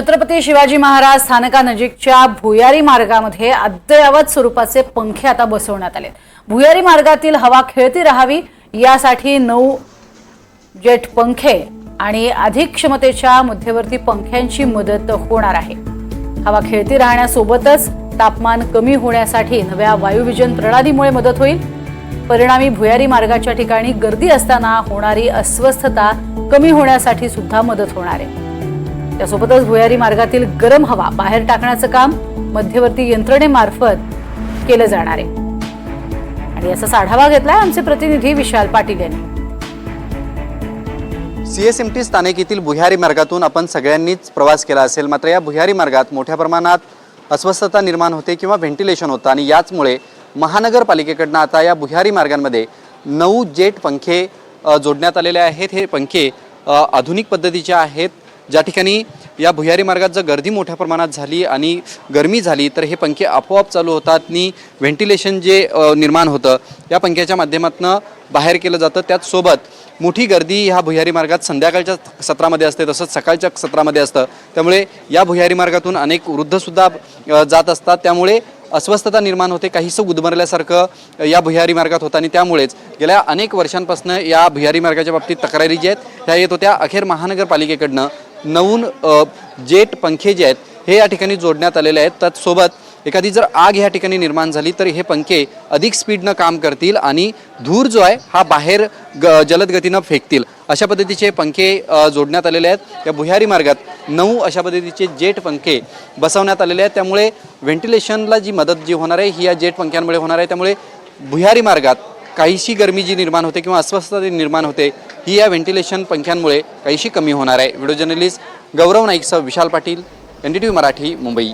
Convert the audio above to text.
छत्रपती शिवाजी महाराज स्थानकानजीकच्या भुयारी मार्गामध्ये अद्ययावत स्वरूपाचे पंखे आता बसवण्यात आले भुयारी मार्गातील हवा खेळती राहावी यासाठी नऊ जेट पंखे आणि अधिक क्षमतेच्या मध्यवर्ती पंख्यांची मदत होणार आहे. हवा खेळती राहण्यासोबतच तापमान कमी होण्यासाठी नव्या वायुविजन प्रणालीमुळे मदत होईल. परिणामी भुयारी मार्गाच्या ठिकाणी गर्दी असताना होणारी अस्वस्थता कमी होण्यासाठी सुद्धा मदत होणार आहे. त्यासोबतच भुयारी मार्गातील गरम हवा बाहेर टाकण्याचं काम मध्यवर्ती यंत्रणेमार्फत केलं जाणार आहे. आणि याचा आढावा घेतलाय आमचे प्रतिनिधी विशाल पाटील यांनी. सी एस एम टी स्थानक येथील भुयारी मार्गातून आपण सगळ्यांनीच प्रवास केला असेल. मात्र या भुयारी मार्गात मोठ्या प्रमाणात अस्वस्थता निर्माण होते किंवा व्हेंटिलेशन होतं आणि याचमुळे महानगरपालिकेकडनं आता या भुयारी मार्गांमध्ये नऊ जेट पंखे जोडण्यात आलेले आहेत. हे पंखे आधुनिक पद्धतीचे आहेत. ज्या ठिकाणी या भुयारी मार्गात जर गर्दी मोठ्या प्रमाणात झाली आणि गरमी झाली तर हे पंखे आपोआप चालू होतात आणि व्हेंटिलेशन जे निर्माण होतं या पंख्याच्या माध्यमातून बाहेर केलं जातं. त्याचसोबत मोठी गर्दी ह्या भुयारी मार्गात संध्याकाळच्या सत्रामध्ये असते तसंच सकाळच्या सत्रामध्ये असतं. त्यामुळे या भुयारी मार्गातून अनेक वृद्धसुद्धा जात असतात. त्यामुळे अस्वस्थता निर्माण होते काहीसं गुदमरल्यासारखं या भुयारी मार्गात होतं. आणि त्यामुळेच गेल्या अनेक वर्षांपासून या भुयारी मार्गाच्या बाबतीत तक्रारी ज्या आहेत ह्या येत होत्या. अखेर महानगरपालिकेकडनं नऊन जेट पंखे जे आहेत हे या ठिकाणी जोडण्यात आलेले आहेत. त्याचसोबत एखादी जर आग या ठिकाणी निर्माण झाली तर हे पंखे अधिक स्पीडनं काम करतील आणि धूर जो आहे हा बाहेर ग जलद गतीनं फेकतील. अशा पद्धतीचे पंखे जोडण्यात आलेले आहेत. या भुयारी मार्गात नऊ अशा पद्धतीचे जेट पंखे बसवण्यात आलेले आहेत. त्यामुळे व्हेंटिलेशनला जी मदत जी होणार आहे ही या जेट पंख्यांमुळे होणार आहे. त्यामुळे भुयारी मार्गात काहीशी गरमी जी निर्माण होते किंवा अस्वस्थता जी निर्माण होते ही या व्हेंटिलेशन पंख्यांमुळे काहीशी कमी होणार आहे. Video journalist Gaurav नाईकसह Vishal Patil N D T V Marathi Mumbai.